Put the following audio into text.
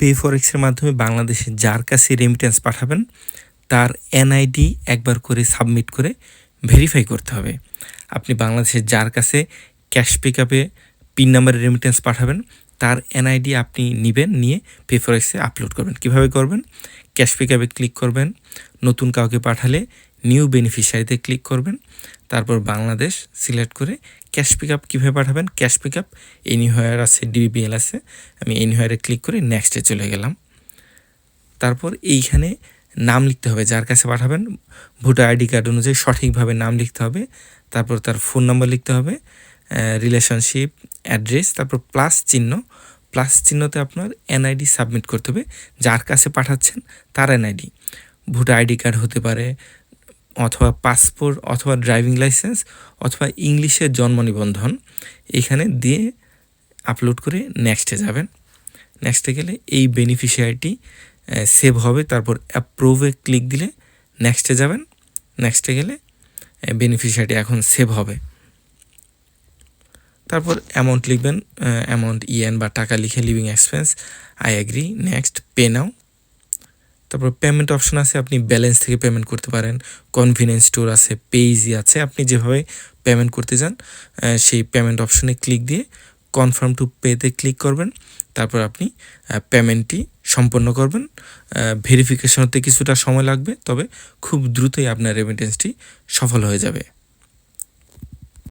Pay ফরেক্সের মাধ্যমে বাংলাদেশে যার কাছে রেমিটেন্স পাঠাবেন, তার এনআইডি একবার করে সাবমিট করে ভেরিফাই করতে হবে। আপনি বাংলাদেশের যার কাছে ক্যাশ পিক আপে পিন নাম্বারে রেমিটেন্স পাঠাবেন, তার এনআইডি আপনি নেবেন, নিয়ে পে ফরেক্সে আপলোড করবেন। কীভাবে করবেন? ক্যাশ পিক ক্লিক করবেন, নতুন কাউকে পাঠালে নিউ বেনিফিশিয়ারিতে ক্লিক করবেন। তারপর বাংলাদেশ সিলেক্ট করে ক্যাশ পিক আপ কীভাবে পাঠাবেন? ক্যাশ পিক আপ এনিহোয়ার আছে ডিবিএল আছে। আমি এনিহোয়ারে ক্লিক করে নেক্সটে চলে গেলাম। তারপর এইখানে নাম লিখতে হবে, যার কাছে পাঠাবেন। ভোটার আইডি কার্ড অনুযায়ী সঠিকভাবে নাম লিখতে হবে। তারপর তার ফোন নাম্বার লিখতে হবে রিলেশনশিপ অ্যাড্রেস তারপর প্লাস চিহ্ন। প্লাস চিহ্নতে আপনার এনআইডি সাবমিট করতে হবে। যার কাছে পাঠাচ্ছেন, তার এনআইডি ভোটার আইডি কার্ড হতে পারে অথবা পাসপোর্ট অথবা ড্রাইভিং লাইসেন্স অথবা ইংলিশের জন্ম নিবন্ধন এখানে দিয়ে আপলোড করে নেক্সটে যাবেন। নেক্সটে গেলে এই বেনিফিশিয়ারিটি সেভ হবে, তারপর অ্যাপ্রুভে ক্লিক দিলে নেক্সটে যাবেন। নেক্সটে গেলে বেনিফিশিয়ারিটি এখন সেভ হবে। তারপর অ্যামাউন্ট লিখবেন অ্যামাউন্ট ইএন বা টাকা লিখে living expense I agree next pay now তারপর পেমেন্ট অপশন আছে, আপনি ব্যালেন্স থেকে পেমেন্ট করতে পারেন। কনভিনিয়েন্স স্টোর আছে পেইজি আছে, আপনি যেভাবে পেমেন্ট করতে যান সেই পেমেন্ট অপশনে ক্লিক দিয়ে কনফার্ম টু পেতে ক্লিক করবেন। তারপর আপনি পেমেন্টটি সম্পন্ন করবেন। ভেরিফিকেশন হতে কিছুটা সময় লাগবে, তবে খুব দ্রুতই আপনার রেমিটেন্সটি সফল হয়ে যাবে।